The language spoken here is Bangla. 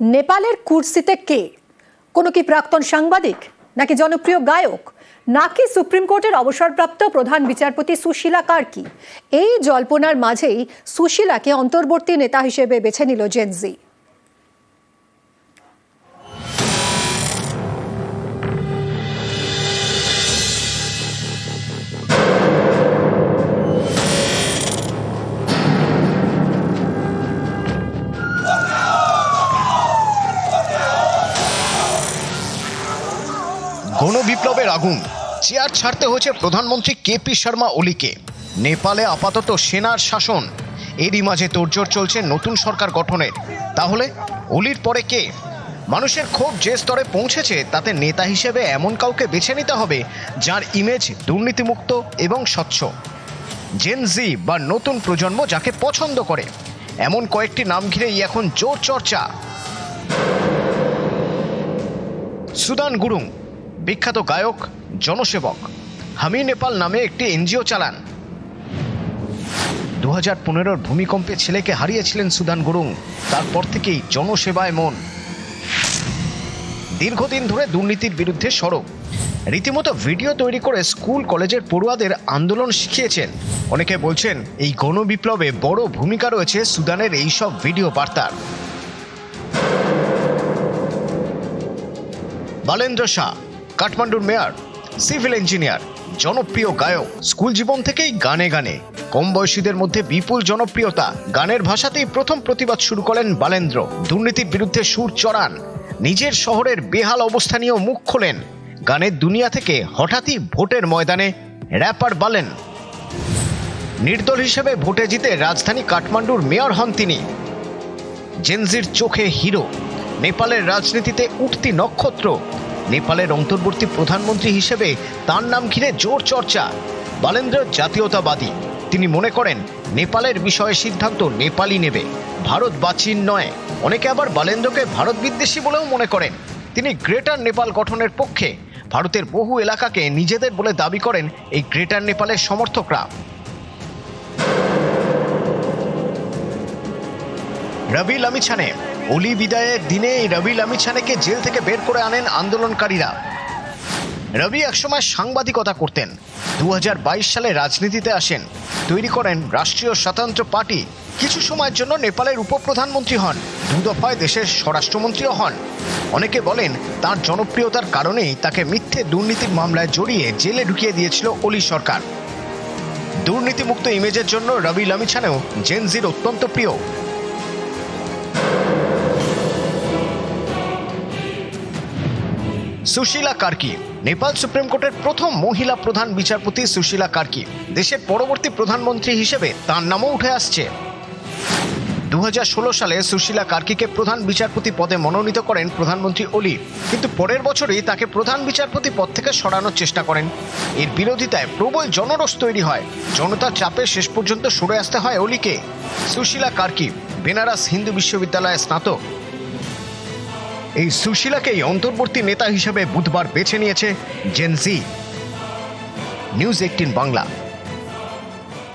নেপালের কুর্সিতে কে? কোনো কি প্রাক্তন সাংবাদিক? নাকি জনপ্রিয় গায়ক? নাকি সুপ্রিম কোর্টের অবসরপ্রাপ্ত প্রধান বিচারপতি সুশীলা কার্কি এই জল্পনার মাঝেই সুশীলাকে অন্তর্বর্তী নেতা হিসেবে বেছে নিল জেনজি গণবিপ্লবের আগুন। চেয়ার ছাড়তে হয়েছে প্রধানমন্ত্রী কেপি শর্মা ওলিকে। নেপালে আপাতত সেনার শাসন। এরই মাঝে তোড়জোড় চলছে নতুন সরকার গঠনের। তাহলে ওলির পরে কে? মানুষের ক্ষোভ যে স্তরে পৌঁছেছে, তাতে নেতা হিসেবে এমন কাউকে বেছে নিতে হবে, যার ইমেজ দুর্নীতিমুক্ত এবং স্বচ্ছ। জেনজি বা নতুন প্রজন্ম যাকে পছন্দ করে। এমন কয়েকটি নাম ঘিরেই এখন জোর চর্চা। সুদান গুরুং বিখ্যাত গায়ক, জনসেবক হামি নেপাল নামে একটি এনজিও চালান। দু হাজার পনেরোর ভূমিকম্পে ছেলেকে হারিয়েছিলেন সুদান গুরুং, তারপর থেকেই জনসেবায় মন। দীর্ঘদিন ধরে দুর্নীতির বিরুদ্ধে সড়ক রীতিমতো ভিডিও তৈরি করে স্কুল, কলেজের পড়ুয়াদের আন্দোলন শিখিয়েছেন। অনেকে বলছেন, এই গণবিপ্লবে বড় ভূমিকা রয়েছে সুদানের এইসব ভিডিও বার্তার। বালেন্দ্র শাহ কাঠমান্ডুর মেয়র, সিভিল ইঞ্জিনিয়ার, জনপ্রিয় গায়ক, স্কুল জীবন থেকেই গানে গানে। কম বয়সীদের মধ্যে বিপুল জনপ্রিয়তা, গানের ভাষাতেই প্রথম প্রতিবাদ শুরু করেন বালেন্দ্র। দুর্নীতির বিরুদ্ধে সুর চড়ান, নিজের শহরের বেহাল অবস্থা নিয়েও মুখ খোলেন। গানের দুনিয়া থেকে হঠাৎই ভোটের ময়দানে র্যাপার বালেন। নির্দল হিসেবে ভোটে জিতে রাজধানী কাঠমান্ডুর মেয়র হন তিনি। জেনজির চোখে হিরো, নেপালের রাজনীতিতে উঠতি নক্ষত্র নেপালের অন্তর্বর্তী প্রধানমন্ত্রী হিসেবে তার নাম ঘিরে জোর চর্চা। বালেন্দ্র জাতীয়তাবাদী। তিনি মনে করেন, নেপালের বিষয়ে সিদ্ধান্ত নেপালই নেবে। ভারত বা চীন নয়। অনেকে আবার বালেন্দ্রকে ভারত বিদ্বেষী বলেও মনে করেন। তিনি গ্রেটার নেপাল গঠনের পক্ষে। ভারতের বহু এলাকাকে নিজেদের বলে দাবি করেন এই গ্রেটার নেপালের সমর্থকরা। রবি লামিছানে অলি বিদায়ের দিনে রবি লামিছানেকে জেল থেকে বের করে আনেন আন্দোলনকারীরা। রবি একসময় সাংবাদিকতা করতেন। দু হাজার বাইশ সালে রাজনীতিতে আসেন। তৈরি করেন রাষ্ট্রীয় স্বতন্ত্র পার্টি। কিছু সময়ের জন্য নেপালের উপপ্রধানমন্ত্রী হন। দু দফায় দেশের স্বরাষ্ট্রমন্ত্রীও হন। অনেকে বলেন, তার জনপ্রিয়তার কারণেই তাকে মিথ্যে দুর্নীতির মামলায় জড়িয়ে জেলে ঢুকিয়ে দিয়েছিল অলি সরকার। দুর্নীতিমুক্ত ইমেজের জন্য রবি লামিছানেও জেনজির অত্যন্ত প্রিয়। সুশীলা কার্কি, নেপাল সুপ্রিম কোর্টের প্রথম মহিলা প্রধান বিচারপতি সুশীলা কার্কি, দেশের পরবর্তী প্রধানমন্ত্রী হিসেবে তার নামও উঠে আসছে। দু হাজার ষোলো সালে সুশীলা কার্কিকে প্রধান বিচারপতি পদে মনোনীত করেন প্রধানমন্ত্রী ওলি, কিন্তু পরের বছরই তাকে প্রধান বিচারপতি পদ থেকে সরানোর চেষ্টা করেন। এর বিরোধিতায় প্রবল জনরস তৈরি হয়, জনতার চাপে শেষ পর্যন্ত সরে আসতে হয় অলিকে সুশীলা কার্কি, বেনারস হিন্দু বিশ্ববিদ্যালয়ে স্নাতক। এই সুশীলাকেই অন্তর্বর্তী নেতা হিসেবে বুধবার বেছে নিয়েছে জেনজি নিউজ এইটিন বাংলা।